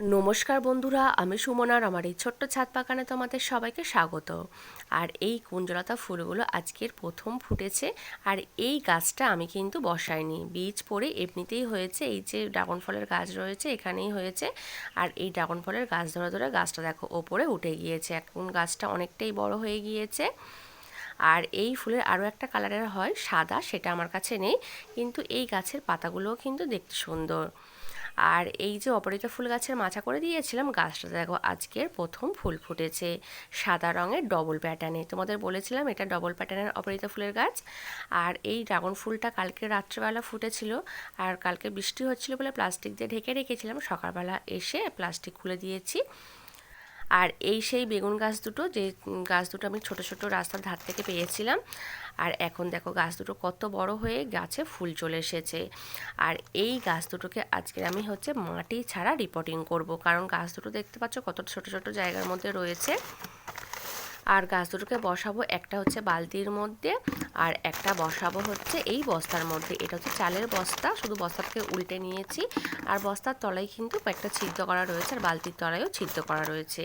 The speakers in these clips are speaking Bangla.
নমস্কার বন্ধুরা, আমি সুমনার আমার এই ছোট্ট ছাদ বাগানে তোমাদের সবাইকে স্বাগত। আর এই কুঞ্জলতা ফুলগুলো আজকের প্রথম ফুটেছে, আর এই গাছটা আমি কিন্তু বসাইনি। বীজ পড়ে এমনিতেই হয়েছে, এই যে ড্রাগন ফলের গাছ রয়েছে, এখানেই হয়েছে। আর এই ড্রাগন ফলের গাছ ধরে ধরে গাছটা দেখো, ওপরে উঠে গিয়েছে। এখন গাছটা অনেকটাই বড় হয়ে গিয়েছে। আর এই ফুলের আরও একটা কালারের হয় সাদা, সেটা আমার কাছে নেই। কিন্তু এই গাছের পাতাগুলোও কিন্তু দেখতে সুন্দর। আর এই যে অপরাজিতা ফুল গাছের মাছা করে দিয়েছিলাম, গাছটা দেখো আজকের প্রথম ফুল ফুটেছে। সাদা রঙের ডবল প্যাটার্নে তোমাদের বলেছিলাম এটা ডবল প্যাটার্নের অপরাজিতা ফুলের গাছ। আর এই ড্রাগন ফুলটা কালকে রাত্রেবেলা ফুটেছিল। আর কালকে বৃষ্টি হচ্ছিল বলে প্লাস্টিক দিয়ে ঢেকে রেখেছিলাম। সকালবেলা এসে প্লাস্টিক খুলে দিয়েছি। আর এই সেই বেগুন গাছ দুটো, যে গাছ দুটো আমি ছোট ছোট রাস্তার ধার থেকে পেয়েছিলাম। আর এখন দেখো গাছ দুটো কত বড় হয়ে গাছে ফুল চলে এসেছে। আর এই গাছ দুটোকে আজকে আমি হচ্ছে মাটি ছাড়া রিপোর্টিং করব। কারণ গাছ দুটো দেখতে পাচ্ছ কত ছোট ছোট জায়গার মধ্যে রয়েছে। আর গাছ দুটোকে বসাবো, একটা হচ্ছে বালতির মধ্যে আর একটা বসাবো হচ্ছে এই বস্তার মধ্যে। এটা হচ্ছে চালের বস্তা, শুধু বস্তাটাকে উল্টে নিয়েছি। আর বস্তার তলায় কিন্তু কয়েকটা ছিদ্র করা রয়েছে আর বালতির তলায়ও ছিদ্র করা রয়েছে।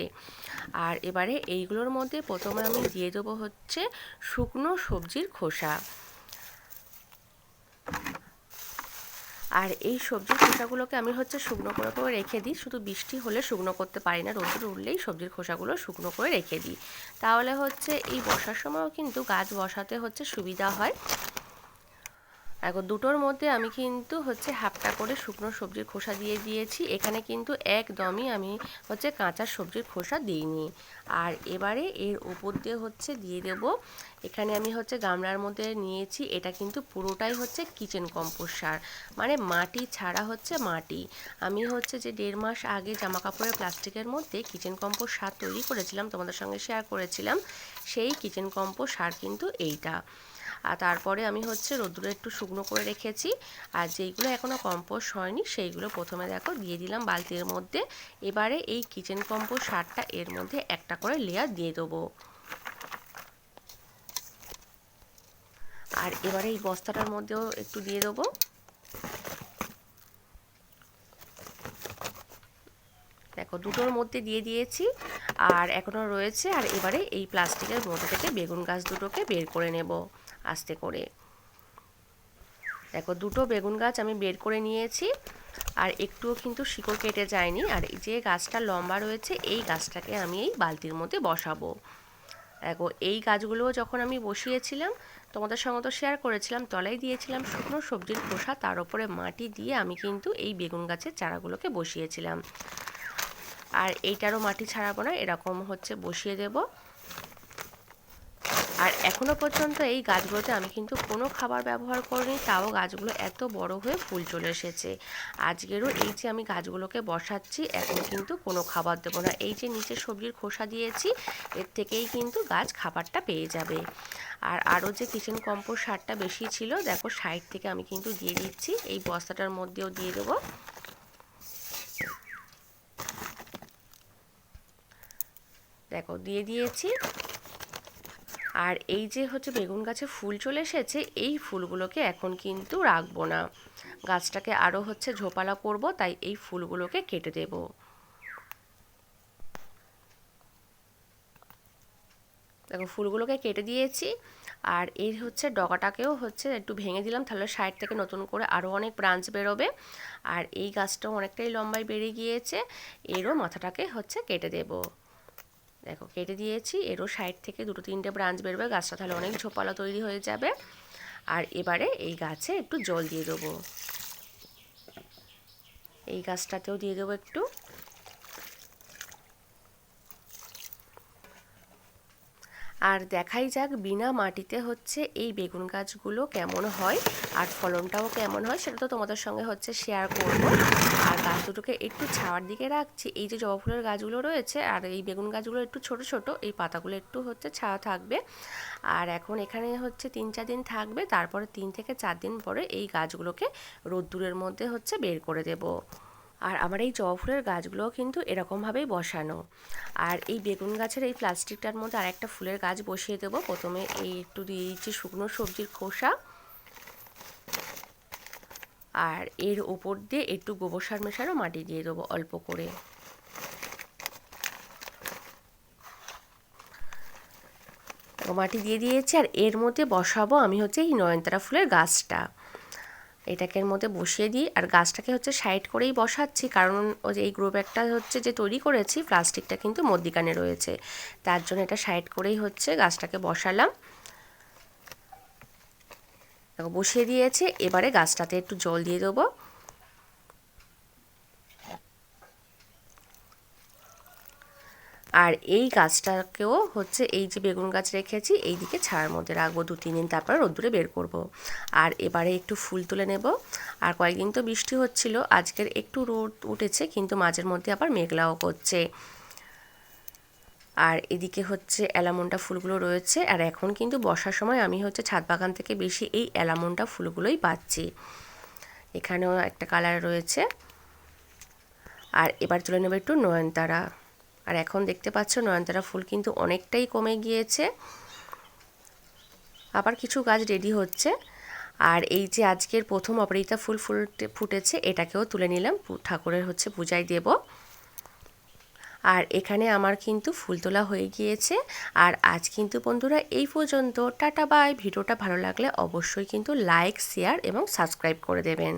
আর এবারে এইগুলোর মধ্যে প্রথমে আমি দিয়ে দেবো হচ্ছে শুকনো সবজির খোসা। আর এই সবজির খোসাগুলোকে আমি হচ্ছে শুকনো করে করে রেখে দিই। শুধু বৃষ্টি হলে শুকনো করতে পারি না রোদ্র উঠলেই সবজির খোসাগুলো শুকনো করে রেখে দিই। তাহলে হচ্ছে এই বসার সময়ও কিন্তু গাছ বসাতে হচ্ছে সুবিধা হয়। এখন দুটোর মধ্যে আমি কিন্তু হচ্ছে হাফটা করে শুকনো সবজির খোসা দিয়ে দিয়েছি। এখানে কিন্তু একদমই আমি হচ্ছে কাঁচা সবজির খোসা দিইনি। আর এবারে এর উপর দিয়ে হচ্ছে দিয়ে দেব। এখানে আমি হচ্ছে গামলার মধ্যে নিয়েছি। এটা কিন্তু পুরোটাই হচ্ছে কিচেন কম্পোস্ট সার। মানে মাটি ছাড়া হচ্ছে মাটি। আমি হচ্ছে যে দেড় মাস আগে জামা কাপড়ের প্লাস্টিকের মধ্যে কিচেন কম্পোস্ট সার তৈরি করেছিলাম, তোমাদের সঙ্গে শেয়ার করেছিলাম। সেই কিচেন কম্পোস্ট সার কিন্তু এইটা। আর তারপরে আমি হচ্ছে রোদ্দুরে একটু শুকনো করে রেখেছি। আর যেইগুলো এখনও কম্পোস্ট হয়নি, সেইগুলো প্রথমে দেখো দিয়ে দিলাম বালতির মধ্যে। এবারে এই কিচেন কম্পোস্ট সারটা এর মধ্যে একটা করে লেয়ার দিয়ে দেবো। আর এবারে এই বস্তাটার মধ্যেও একটু দিয়ে দেবো। দেখো দুটোর মধ্যে দিয়ে দিয়েছি। আর এখনও রয়েছে, আর এবারে এই প্লাস্টিকের মধ্যে থেকে বেগুন গাছ দুটোকে বের করে নেব। আস্তে করে। দেখো, দুটো বেগুন গাছ আমি বের করে নিয়েছি, আর একটুও কিন্তু শিকড় কেটে যায়নি। আর এই যে গাছটা লম্বা রয়েছে, এই গাছটাকে আমি এই বালতির মধ্যে বসাবো। দেখো, এই গাছগুলোও যখন আমি বসিয়েছিলাম, তোমাদের সঙ্গে তো শেয়ার করেছিলাম, তলায় দিয়েছিলাম শুকনো সবজির খোসা, তার উপরে মাটি দিয়ে আমি কিন্তু এই বেগুন গাছের চারাগুলোকে বসিয়েছিলাম। আর এইটারও মাটি ছাড়াবো না, এরকম হচ্ছে বসিয়ে দেবো। আর এখনও পর্যন্ত এই গাছগুলোতে আমি কিন্তু কোনো খাবার ব্যবহার করিনি, তাও গাছগুলো এত বড় হয়ে ফুল চলে এসেছে। আজকেরও এই যে আমি গাছগুলোকে বসাচ্ছি, এখন কিন্তু কোনো খাবার দেবো না। এই যে নিচে সবজির খোসা দিয়েছি, এর থেকেই কিন্তু গাছ খাবারটা পেয়ে যাবে। আর আরও যে কিচেন কম্পোস্ট সারটা বেশি ছিল, দেখো সাইড থেকে আমি কিন্তু দিয়ে দিচ্ছি, এই বস্তাটার মধ্যেও দিয়ে দেবো। দেখো, দিয়ে দিয়েছি। আর এই যে হচ্ছে বেগুন গাছে ফুল চলে এসেছে, এই ফুলগুলোকে এখন কিন্তু রাখব না। গাছটাকে আরও হচ্ছে ঝোপালা করব, তাই এই ফুলগুলোকে কেটে দেব। দেখো, ফুলগুলোকে কেটে দিয়েছি, আর এর হচ্ছে ডগাটাকেও হচ্ছে একটু ভেঙে দিলাম, তাহলে সাইড থেকে নতুন করে আরও অনেক ব্রাঞ্চ বেরোবে। আর এই গাছটাও অনেকটাই লম্বায় বেড়ে গিয়েছে, এরও মাথাটাকে হচ্ছে কেটে দেবো। দেখো, কেটে দিয়েছি, এরও সাইড থেকে দুটো তিনটে ব্রাঞ্চ বেরোবে গাছটা তাহলে অনেক ঝোপালা তৈরি হয়ে যাবে। আর এবারে এই গাছে একটু জল দিয়ে দেবো। এই গাছটাতেও দিয়ে দেবো একটু। আর দেখাই যাক বিনা মাটিতে হচ্ছে এই বেগুন গাছগুলো কেমন হয়। আর ফলনটাও কেমন হয় সেটা তো তোমাদের সঙ্গে হচ্ছে শেয়ার করব। আর গাছ দুটোকে একটু ছাওয়ার দিকে রাখছি। এই যে জবা ফুলের গাছগুলো রয়েছে আর এই বেগুন গাছগুলো একটু ছোট ছোট, এই পাতাগুলো একটু হচ্ছে ছাওয়া থাকবে। আর এখন এখানে হচ্ছে তিন, চার দিন থাকবে। তারপরে তিন থেকে চার দিন পরে এই গাছগুলোকে রোদ্দুরের মধ্যে হচ্ছে বের করে দেবো। আর আমার এই জবা ফুলের গাছগুলোও কিন্তু এরকমভাবেই বসানো। আর এই বেগুন গাছের এই প্লাস্টিকটার মধ্যে আর একটা ফুলের গাছ বসিয়ে দেবো। প্রথমে এই একটু দিয়ে দিচ্ছি শুকনো সবজির খোসা। আর এর ওপর দিয়ে একটু গোবর সার মেশানো, মাটি দিয়ে দেবো অল্প করে। মাটি দিয়ে দিয়েছি আর এর মধ্যে বসাবো আমি হচ্ছে এই নয়নতারা ফুলের গাছটা। এটাকে এর মধ্যে বসিয়ে দিই আর গাছটাকে হচ্ছে সাইড করেই বসাচ্ছি, কারণ ওই এই গ্রো ব্যাগটা হচ্ছে যে তৈরি করেছি, প্লাস্টিকটা কিন্তু মদ্দিকানে রয়েছে। তার জন্য এটা সাইড করেই হচ্ছে গাছটাকে বসালাম। দেখো, বসিয়ে দিয়েছে। এবারে গাছটাতে একটু জল দিয়ে দেবো। আর এই গাছটাকেও হচ্ছে এই যে বেগুন গাছ রেখেছি এই দিকে ছায়ার মধ্যে রাখব দু, তিন দিন, তারপর রোদ্দুরে বের করব। আর এবারে একটু ফুল তুলে নেব। আর কয়েকদিন তো বৃষ্টি হচ্ছিল, আজকের একটু রোদ উঠেছে, কিন্তু মাঝের মধ্যে আবার মেঘলাও করছে। আর এদিকে হচ্ছে অ্যালামন্ডা ফুলগুলো রয়েছে। আর এখন কিন্তু বসার সময় আমি হচ্ছে ছাদ বাগান থেকে বেশি এই অ্যালামন্ডা ফুলগুলোই পাচ্ছি। এখানেও একটা কালার রয়েছে। আর এবার তুলে নেব একটু নয়নতারা। আর এখন দেখতে পাচ্ছ নয়নতারা ফুল কিন্তু অনেকটাই কমে গিয়েছে। আবার কিছু গাছ রেডি হচ্ছে। আর এই যে আজকের প্রথম অপরিতা ফুল ফুল ফুটেছে, এটাকেও তুলে নিলাম। ঠাকুরের হচ্ছে পূজায় দেব। আর এখানে আমার কিন্তু ফুল তোলা হয়ে গিয়েছে। আর আজ কিন্তু বন্ধুরা এই পর্যন্ত। টাটা, বাই। ভিডিওটা ভালো লাগলে অবশ্যই কিন্তু লাইক, শেয়ার এবং সাবস্ক্রাইব করে দেবেন।